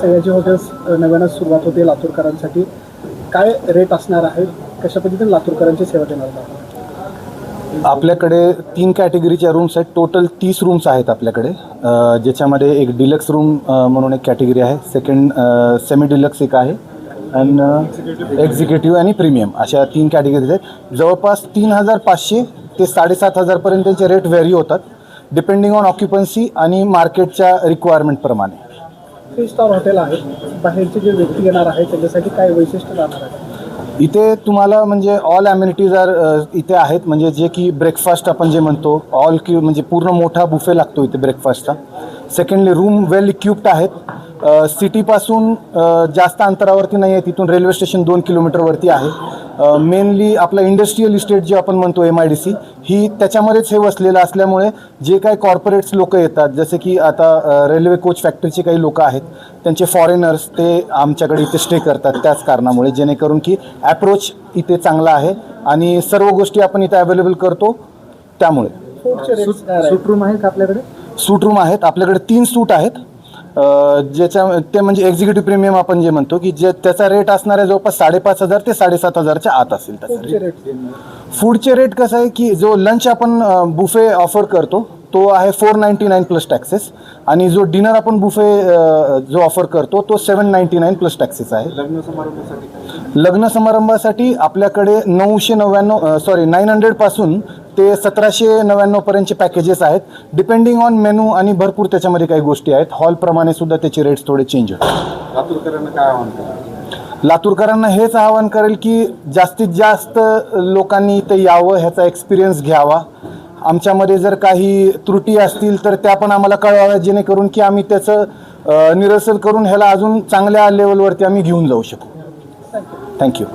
Sayaji hotels नव्यानं सुरुवात होते लातूरकरांसाठी. काय रेट असणार आहे? कशा पद्धतीने लातूरकरांची सेवा देणार आहात आपल्याकडे तीन कॅटेगरीच्या रूम्स आहेत. टोटल तीस रूम्स आहेत आपल्याकडे. ज्याच्यामध्ये एक डिलक्स रूम म्हणून एक कॅटेगरी आहे. सेकंड सेमी डिलक्स एक आहे. आणि एक्झिक्युटिव्ह आणि प्रीमियम अशा तीन कॅटेगरीज आहेत. जवळपास तीन हजार पाचशे ते साडेसात हजारपर्यंत त्यांचे रेट व्हॅरी होतात डिपेंडिंग ऑन ऑक्युपन्सी आणि मार्केटच्या रिक्वायरमेंटप्रमाणे थ्री स्टार हॉटेल आहे बाहेरचे जे व्यक्ती येणार आहे त्यांच्यासाठी काय वैशिष्ट्य राहणार आहे इथे तुम्हाला म्हणजे ऑल ॲम्युनिटीज आर इथे आहेत. म्हणजे जे की ब्रेकफास्ट आपण जे म्हणतो ऑल क्यू म्हणजे पूर्ण मोठा बुफे लागतो इथे ब्रेकफास्टचा सेकंडली रूम वेल इक्विप्ड आहेत. Uh, सिटीपासून uh, जास्त अंतरावरती नाही आहे तिथून रेल्वे स्टेशन दोन किलोमीटरवरती आहे. मेनली आपलं इंडस्ट्रीयल इस्टेट जे आपण म्हणतो एम आय डी सी ही त्याच्यामध्येच हे वसलेलं असल्यामुळे जे काही कॉर्पोरेट्स लोक येतात जसे की आता रेल्वे कोच फॅक्टरीचे काही लोक आहेत त्यांचे फॉरेनर्स ते आमच्याकडे इथे स्टे करतात त्याच कारणामुळे जेणेकरून की ॲप्रोच इथे चांगला आहे आणि सर्व गोष्टी आपण इथे अवेलेबल करतो त्यामुळे. आहेत? रूम आहे का आपल्याकडे? सूट रूम आहेत. आपल्याकडे तीन सूट आहेत. अ, ज्याच्या ते म्हणजे एक्झिक्युटिव्ह प्रीमियम आपण जे म्हणतो की जे त्याचा रेट असणार आहे जवळपास साडेपाच हजार ते साडेसात हजारच्या आत असेल त्याचा फूडचे रेट फूडचे रेट कसं आहे की जो लंच आपण बुफे ऑफर करतो तो आहे four ninety nine plus taxes आणि जो डिनर आपण बुफे जो ऑफर करतो तो seven ninety nine plus taxes आहे. लग्न समारंभासाठी लग्न समारंभासाठी आपल्याकडे नऊशे नव्याण्णव सॉरी नाईन हंड्रेडपासून ते सतराशे नव्याण्णवपर्यंतचे पॅकेजेस आहेत. डिपेंडिंग ऑन मेनू आणि भरपूर त्याच्यामध्ये काही गोष्टी आहेत. हॉलप्रमाणे सुद्धा त्याचे रेट्स थोडे चेंज होतात. लातूरकरांना काय आव्हान करा लातूरकरांना हेच आवाहन करेल की जास्तीत जास्त लोकांनी इथे यावं ह्याचा एक्सपिरियन्स घ्यावा. आमच्यामध्ये जर काही त्रुटी असतील तर त्या पण आम्हाला कळवाव्या जेणेकरून की आम्ही त्याचं निरसन करून ह्याला अजून चांगल्या लेवलवरती आम्ही घेऊन जाऊ शकू. थँक्यू